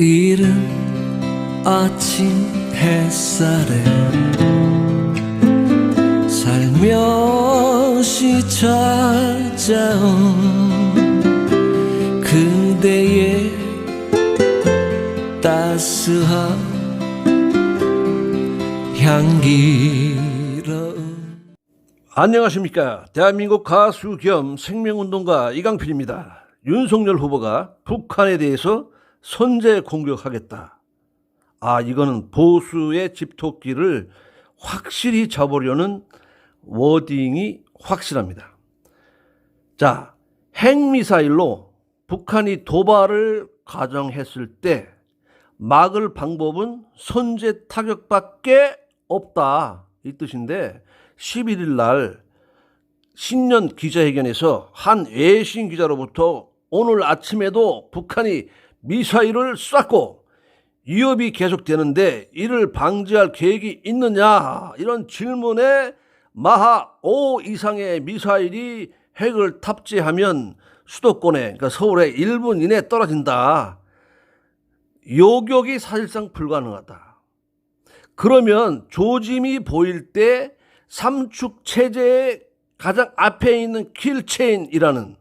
이른 아침 햇살에 살며시 찾아온 그대의 따스한 향기로운 안녕하십니까. 대한민국 가수 겸 생명운동가 이강필입니다. 윤석열 후보가 북한에 대해서 선제 공격하겠다. 아, 이거는 보수의 집토끼를 확실히 잡으려는 워딩이 확실합니다. 자, 핵미사일로 북한이 도발을 가정했을 때 막을 방법은 선제 타격밖에 없다. 이 뜻인데 11일 날 신년 기자회견에서 한 외신 기자로부터 오늘 아침에도 북한이 미사일을 쐈고 위협이 계속되는데 이를 방지할 계획이 있느냐 이런 질문에 마하 5 이상의 미사일이 핵을 탑재하면 수도권에 그러니까 서울에 1분 이내 떨어진다. 요격이 사실상 불가능하다. 그러면 조짐이 보일 때 삼축 체제의 가장 앞에 있는 킬체인이라는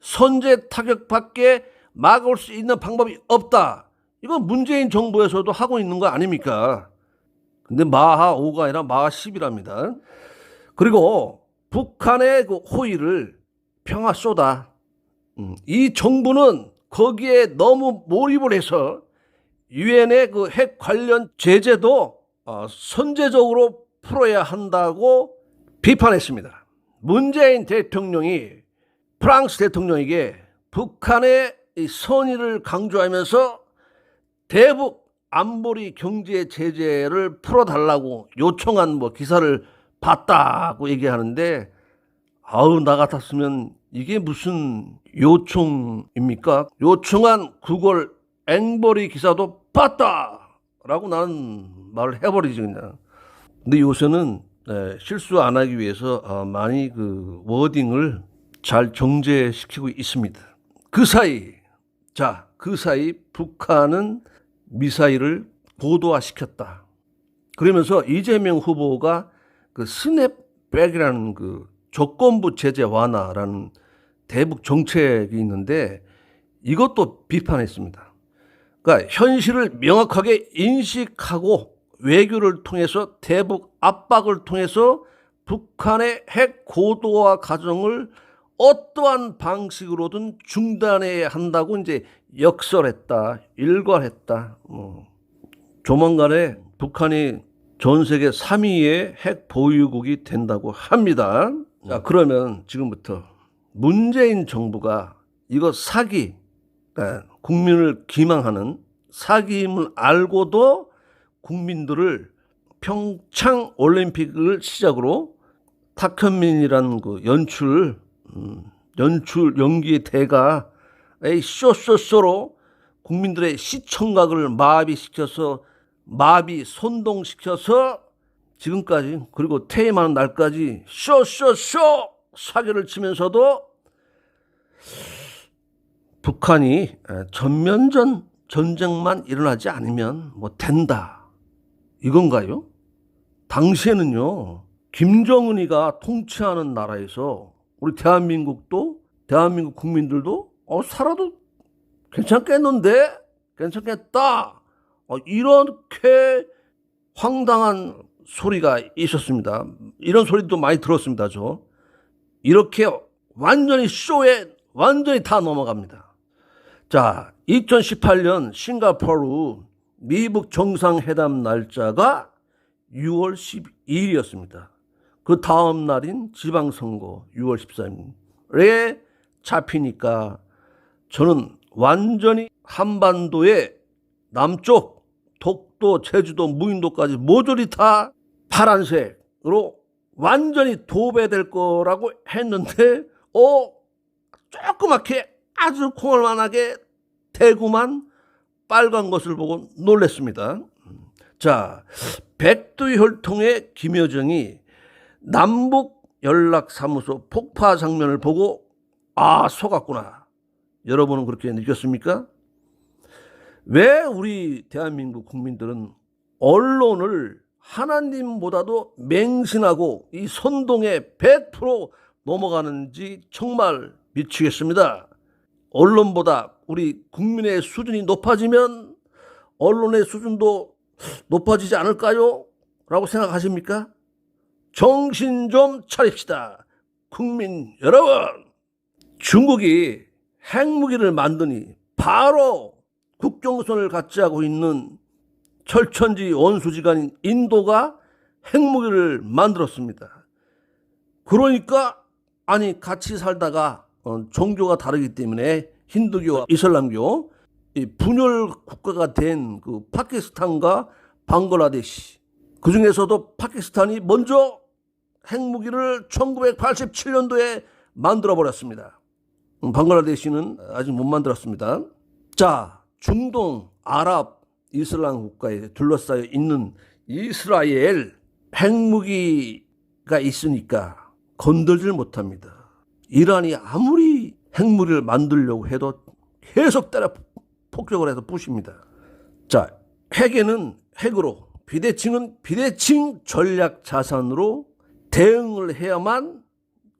선제 타격밖에 막을 수 있는 방법이 없다. 이건 문재인 정부에서도 하고 있는 거 아닙니까? 근데 마하 5가 아니라 마하 10이랍니다. 그리고 북한의 그 호의를 평화 쏘다. 음, 이 정부는 거기에 너무 몰입을 해서 유엔의 그 핵 관련 제재도 어, 선제적으로 풀어야 한다고 비판했습니다. 문재인 대통령이 프랑스 대통령에게 북한의 이 선의를 강조하면서 대북 안보리 경제 제재를 풀어달라고 요청한 뭐 기사를 봤다고 얘기하는데 아우 나 같았으면 이게 무슨 요청입니까? 요청한 구걸 앵벌이 기사도 봤다라고 나는 말을 해버리지 그냥. 근데 요새는 에, 실수 안 하기 위해서 어, 많이 그 워딩을 잘 정제시키고 있습니다. 그 사이 자 그 사이 북한은 미사일을 고도화시켰다. 그러면서 이재명 후보가 그 스냅백이라는 그 조건부 제재 완화라는 대북 정책이 있는데 이것도 비판했습니다. 그러니까 현실을 명확하게 인식하고 외교를 통해서 대북 압박을 통해서 북한의 핵 고도화 과정을 어떠한 방식으로든 중단해야 한다고 이제 역설했다, 일관했다. 뭐 조만간에 북한이 전 세계 3위의 핵 보유국이 된다고 합니다. 자, 그러면 지금부터 문재인 정부가 이거 사기, 그러니까 국민을 기망하는 사기임을 알고도 국민들을 평창 올림픽을 시작으로 탁현민이라는 그 연출, 음, 연출 연기의 대가 의 쇼쇼쇼로 국민들의 시청각을 마비시켜서 마비 선동시켜서 지금까지 그리고 퇴임하는 날까지 쇼쇼쇼 사기를 치면서도 북한이 전면전 전쟁만 일어나지 않으면 뭐 된다 이건가요? 당시에는요 김정은이가 통치하는 나라에서 우리 대한민국도 대한민국 국민들도 어 살아도 괜찮겠는데 괜찮겠다 어, 이렇게 황당한 소리가 있었습니다. 이런 소리도 많이 들었습니다. 저 이렇게 완전히 쇼에 완전히 다 넘어갑니다. 자, 2018년 싱가포르 미북 정상회담 날짜가 6월 12일이었습니다. 그 다음 날인 지방선거 6월 13일에 잡히니까 저는 완전히 한반도의 남쪽 독도, 제주도, 무인도까지 모조리 다 파란색으로 완전히 도배될 거라고 했는데 어 조그맣게 아주 콩알만하게 대구만 빨간 것을 보고 놀랬습니다. 자, 백두혈통의 김여정이 남북 연락사무소 폭파 장면을 보고 아 속았구나. 여러분은 그렇게 느꼈습니까? 왜 우리 대한민국 국민들은 언론을 하나님보다도 맹신하고 이 선동에 100% 넘어가는지 정말 미치겠습니다. 언론보다 우리 국민의 수준이 높아지면 언론의 수준도 높아지지 않을까요? 라고 생각하십니까? 정신 좀 차립시다. 국민 여러분! 중국이 핵무기를 만드니 바로 국경선을 같이 하고 있는 철천지 원수지간인 인도가 핵무기를 만들었습니다. 그러니까 아니 같이 살다가 어, 종교가 다르기 때문에 힌두교와 이슬람교 이 분열 국가가 된 그 파키스탄과 방글라데시 그 중에서도 파키스탄이 먼저 핵무기를 1987년도에 만들어 버렸습니다. 음, 방글라데시는 아직 못 만들었습니다. 자, 중동, 아랍, 이슬람 국가에 둘러싸여 있는 이스라엘 핵무기가 있으니까 건들질 못합니다. 이란이 아무리 핵무기를 만들려고 해도 계속 따라 폭격을 해서 부십니다. 자, 핵에는 핵으로, 비대칭은 비대칭 전략 자산으로 대응을 해야만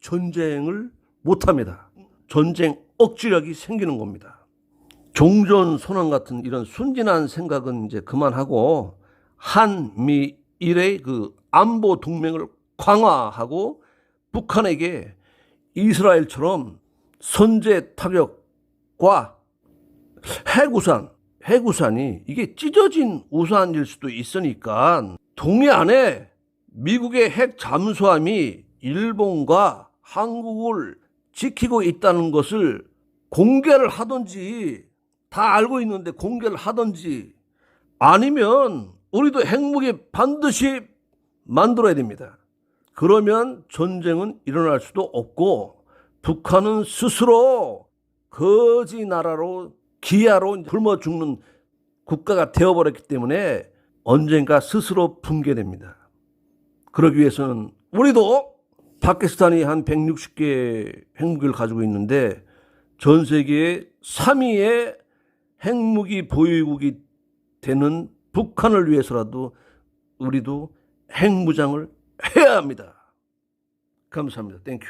전쟁을 못합니다. 전쟁 억지력이 생기는 겁니다. 종전 선언 같은 이런 순진한 생각은 이제 그만하고 한미일의 그 안보 동맹을 강화하고 북한에게 이스라엘처럼 선제 타격과 핵우산, 핵우산이 이게 찢어진 우산일 수도 있으니까 동해 안에 미국의 핵 잠수함이 일본과 한국을 지키고 있다는 것을 공개를 하든지 다 알고 있는데 공개를 하든지 아니면 우리도 핵무기 반드시 만들어야 됩니다. 그러면 전쟁은 일어날 수도 없고 북한은 스스로 거지 나라로 기아로 굶어 죽는 국가가 되어버렸기 때문에 언젠가 스스로 붕괴됩니다. 그러기 위해서는 우리도 파키스탄이 한 160개 핵무기를 가지고 있는데 전 세계 3위의 핵무기 보유국이 되는 북한을 위해서라도 우리도 핵무장을 해야 합니다. 감사합니다. 땡큐.